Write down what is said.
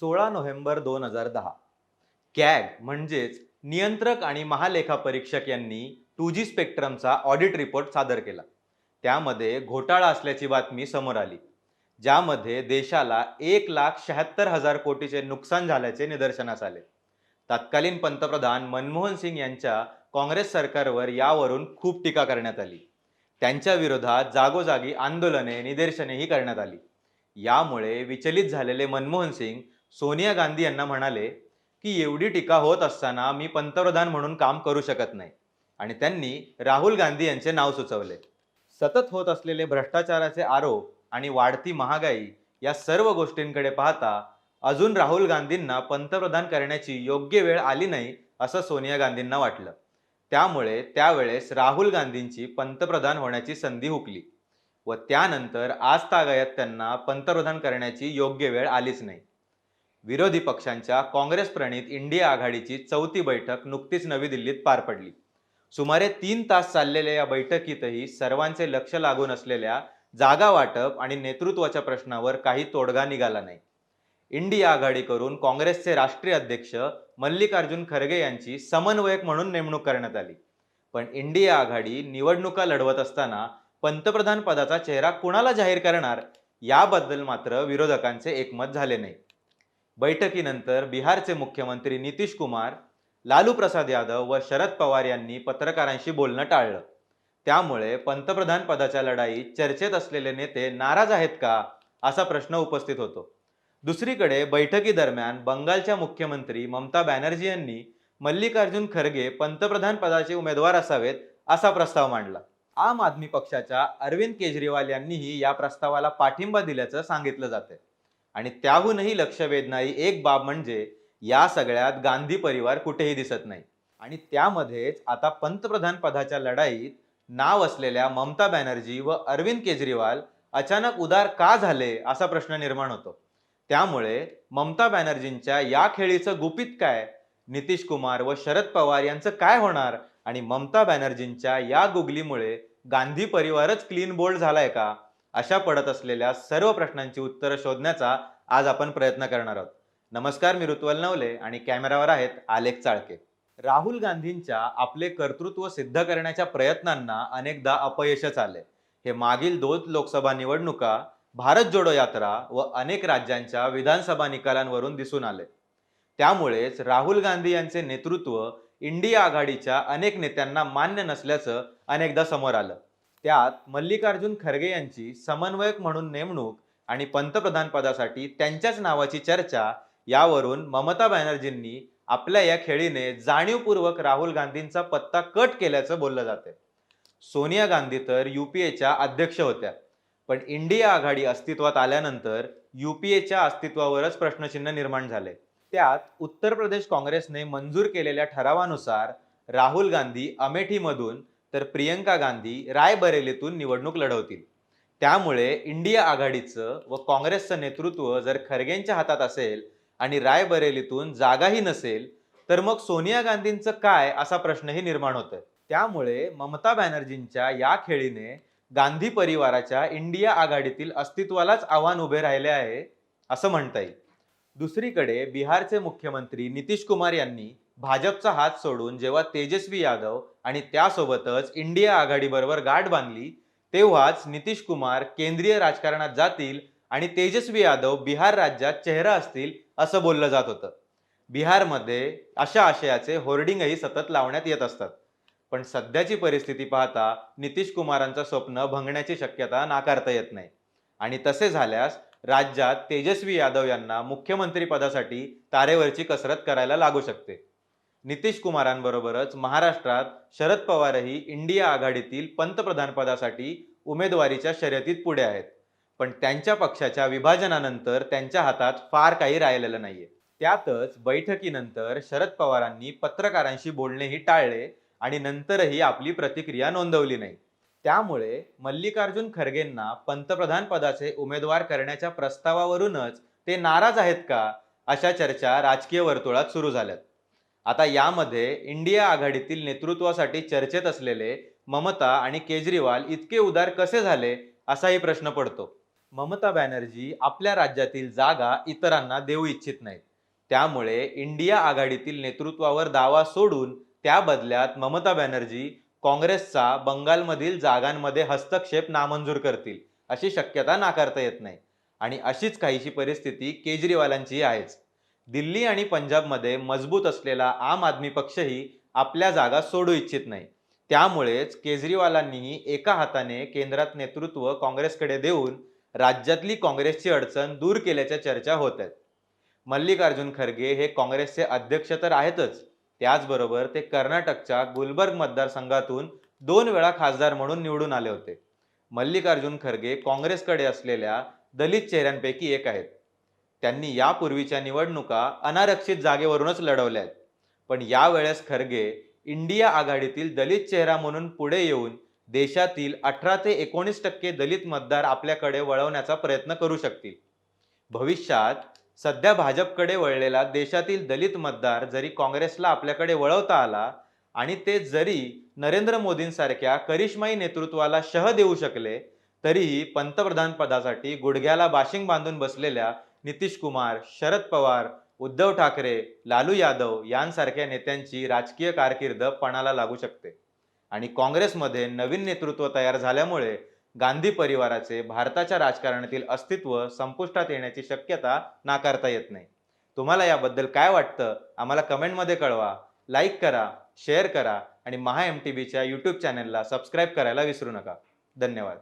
सोळा नोव्हेंबर दोन हजार दहा. कॅग म्हणजेच नियंत्रक आणि महालेखा परीक्षक यांनी टू जी स्पेक्ट्रमचा ऑडिट रिपोर्ट सादर केला. त्यामध्ये घोटाळा असल्याची बातमी समोर आली ज्यामध्ये देशाला एक लाख शहात्तर हजार कोटीचे नुकसान झाल्याचे निदर्शनास आले. तत्कालीन पंतप्रधान मनमोहन सिंग यांच्या काँग्रेस सरकारवर यावरून खूप टीका करण्यात आली. त्यांच्या विरोधात जागोजागी आंदोलने निदर्शनेही करण्यात आली. यामुळे विचलित झालेले मनमोहन सिंग सोनिया गांधी यांना म्हणाले की एवढी टीका होत असताना मी पंतप्रधान म्हणून काम करू शकत नाही. आणि त्यांनी राहुल गांधी यांचे नाव सुचवले. सतत होत असलेले भ्रष्टाचाराचे आरोप आणि वाढती महागाई या सर्व गोष्टींकडे पाहता अजून राहुल गांधींना पंतप्रधान करण्याची योग्य वेळ आली नाही असं सोनिया गांधींना वाटलं. त्यामुळे त्यावेळेस राहुल गांधींची पंतप्रधान होण्याची संधी हुकली व त्यानंतर आज तागायत त्यांना पंतप्रधान करण्याची योग्य वेळ आलीच नाही. विरोधी पक्षांच्या काँग्रेस प्रणित इंडिया आघाडीची चौथी बैठक नुकतीच नवी दिल्लीत पार पडली. सुमारे तीन तास चाललेल्या या बैठकीतही सर्वांचे लक्ष लागून असलेल्या जागा वाटप आणि नेतृत्वाच्या प्रश्नावर काही तोडगा निघाला नाही. इंडिया आघाडी करून काँग्रेसचे राष्ट्रीय अध्यक्ष मल्लिकार्जुन खरगे यांची समन्वयक म्हणून नेमणूक करण्यात आली. पण इंडिया आघाडी निवडणुका लढवत असताना पंतप्रधान पदाचा चेहरा कुणाला जाहीर करणार याबद्दल मात्र विरोधकांचे एकमत झाले नाही. बैठकीनंतर बिहारचे मुख्यमंत्री नितीश कुमार लालू प्रसाद यादव व शरद पवार यांनी पत्रकारांशी बोलणं टाळलं. त्यामुळे पंतप्रधान पदाच्या लढाईत चर्चेत असलेले नेते नाराज आहेत का असा प्रश्न उपस्थित होतो. दुसरीकडे बैठकीदरम्यान बंगालच्या मुख्यमंत्री ममता बॅनर्जी यांनी मल्लिकार्जुन खरगे पंतप्रधान पदाचे उमेदवार असावेत असा प्रस्ताव मांडला. आम आदमी पक्षाच्या अरविंद केजरीवाल यांनीही या प्रस्तावाला पाठिंबा दिल्याचं सांगितलं जाते आणि त्याहूनही लक्ष वेधणारी एक बाब म्हणजे या सगळ्यात गांधी परिवार कुठेही दिसत नाही. आणि त्यामध्येच आता पंतप्रधान पदाच्या लढाईत नाव असलेल्या ममता बॅनर्जी व अरविंद केजरीवाल अचानक उदार का झाले असा प्रश्न निर्माण होतो. त्यामुळे ममता बॅनर्जींच्या या खेळीचं गुपित काय? नितीश कुमार व शरद पवार यांचं काय होणार? आणि ममता बॅनर्जींच्या या गुगलीमुळे गांधी परिवारच क्लीन बोल्ड झालाय का? अशा पडत असलेल्या सर्व प्रश्नांची उत्तरं शोधण्याचा आज आपण प्रयत्न करणार आहोत. नमस्कार मी ऋतुवल नवले आणि कॅमेरावर आहेत आलेख चाळके. राहुल गांधींच्या आपले कर्तृत्व सिद्ध करण्याच्या प्रयत्नांना अनेकदा अपयशच आले. हे मागील दोन लोकसभा निवडणुका भारत जोडो यात्रा व अनेक राज्यांच्या विधानसभा निकालांवरून दिसून आले. त्यामुळेच राहुल गांधी यांचे नेतृत्व इंडिया आघाडीच्या अनेक नेत्यांना मान्य नसल्याचं अनेकदा समोर आलं. त्यात मल्लिकार्जुन खरगे यांची समन्वयक म्हणून नेमणूक आणि पंतप्रधान पदासाठी त्यांच्याच नावाची चर्चा यावरून ममता बॅनर्जींनी आपल्या या खेळीने जाणीवपूर्वक राहुल गांधींचा पत्ता कट केल्याचं बोललं जाते सोनिया गांधी तर युपीएच्या अध्यक्ष होत्या. पण इंडिया आघाडी अस्तित्वात आल्यानंतर युपीएच्या अस्तित्वावरच प्रश्नचिन्ह निर्माण झाले. त्यात उत्तर प्रदेश काँग्रेसने मंजूर केलेल्या ठरावानुसार राहुल गांधी अमेठीमधून तर प्रियंका गांधी रायबरेलीतून निवडणूक लढवतील. त्यामुळे इंडिया आघाडीचं व काँग्रेसचं नेतृत्व जर खरगेंच्या हातात असेल आणि रायबरेलीतून जागाही नसेल तर मग सोनिया गांधींचं काय असा प्रश्नही निर्माण होतोय. त्यामुळे ममता बॅनर्जींच्या या खेळीने गांधी परिवाराच्या इंडिया आघाडीतील अस्तित्वालाच आव्हान उभे राहिले आहे असं म्हणता येईल. दुसरीकडे बिहारचे मुख्यमंत्री नितीश कुमार यांनी भाजपचा हात सोडून जेव्हा तेजस्वी यादव आणि त्यासोबतच इंडिया आघाडीबरोबर गाठ बांधली तेव्हाच नितीश कुमार केंद्रीय राजकारणात जातील आणि तेजस्वी यादव बिहार राज्यात चेहरा असतील असं बोललं जात होतं. बिहारमध्ये अशा आशयाचे होर्डिंगही सतत लावण्यात येत असतात. पण सध्याची परिस्थिती पाहता नितीश कुमारांचं स्वप्न भंगण्याची शक्यता नाकारता येत नाही. आणि तसे झाल्यास राज्यात तेजस्वी यादव यांना मुख्यमंत्री पदासाठी तारेवरची कसरत करायला लागू शकते. नितीश कुमारांबरोबरच महाराष्ट्रात शरद पवारही इंडिया आघाडीतील पंतप्रधानपदासाठी उमेदवारीच्या शर्यतीत पुढे आहेत. पण त्यांच्या पक्षाच्या विभाजनानंतर त्यांच्या हातात फार काही राहिलेलं नाहीये. त्यातच बैठकीनंतर शरद पवारांनी पत्रकारांशी बोलणेही टाळले आणि नंतरही आपली प्रतिक्रिया नोंदवली नाही. त्यामुळे मल्लिकार्जुन खरगेंना पंतप्रधान पदाचे उमेदवार करण्याच्या प्रस्तावावरूनच ते नाराज आहेत का अशा चर्चा राजकीय वर्तुळात सुरू झाल्यात. आता यामध्ये इंडिया आघाडीतील नेतृत्वासाठी चर्चेत असलेले ममता आणि केजरीवाल इतके उदार कसे झाले असाही प्रश्न पडतो. ममता बॅनर्जी आपल्या राज्यातील जागा इतरांना देऊ इच्छित नाहीत. त्यामुळे इंडिया आघाडीतील नेतृत्वावर दावा सोडून त्या बदल्यात ममता बॅनर्जी काँग्रेसचा बंगालमधील जागांमध्ये हस्तक्षेप नामंजूर करतील अशी शक्यता नाकारता येत नाही. आणि अशीच काहीशी परिस्थिती केजरीवालांची आहेच. दिल्ली आणि पंजाबमध्ये मजबूत असलेला आम आदमी पक्षही आपल्या जागा सोडू इच्छित नाही. त्यामुळेच केजरीवालांनीही एका हाताने केंद्रात नेतृत्व काँग्रेसकडे देऊन राज्यातली काँग्रेसची अडचण दूर केल्याच्या चर्चा होत आहेत. मल्लिकार्जुन खरगे हे काँग्रेसचे अध्यक्ष तर आहेतच. त्याचबरोबर ते कर्नाटकच्या गुलबर्ग मतदारसंघातून दोन वेळा खासदार म्हणून निवडून आले होते. मल्लिकार्जुन खरगे काँग्रेसकडे असलेल्या दलित चेहऱ्यांपैकी एक आहेत. त्यांनी यापूर्वीच्या निवडणुका अनारक्षित जागेवरूनच लढवल्या आहेत पण यावेळेस खरगे इंडिया आघाडीतील दलित चेहरा म्हणून पुढे येऊन देशातील अठरा ते एकोणीस टक्के दलित मतदार आपल्याकडे वळवण्याचा प्रयत्न करू शकतील. भविष्यात सध्या भाजपकडे वळलेला देशातील दलित मतदार जरी काँग्रेसला आपल्याकडे वळवता आला आणि ते जरी नरेंद्र मोदींसारख्या करिश्माई नेतृत्वाला शह देऊ शकले तरीही पंतप्रधान पदासाठी गुडघ्याला बाशिंग बांधून बसलेल्या नितीश कुमार शरद पवार उद्धव ठाकरे लालू यादव यांसारख्या नेत्यांची राजकीय कारकीर्द पणाला लागू शकते. आणि काँग्रेसमध्ये नवीन नेतृत्व तयार झाल्यामुळे गांधी परिवाराचे भारताच्या राजकारणातील अस्तित्व संपुष्टात येण्याची शक्यता नाकारता येत नाही. तुम्हाला याबद्दल काय वाटतं आम्हाला कमेंटमध्ये कळवा. लाईक करा शेअर करा आणि महा एम टी बीच्या यूट्यूब चॅनलला सबस्क्राईब करायला विसरू नका. धन्यवाद.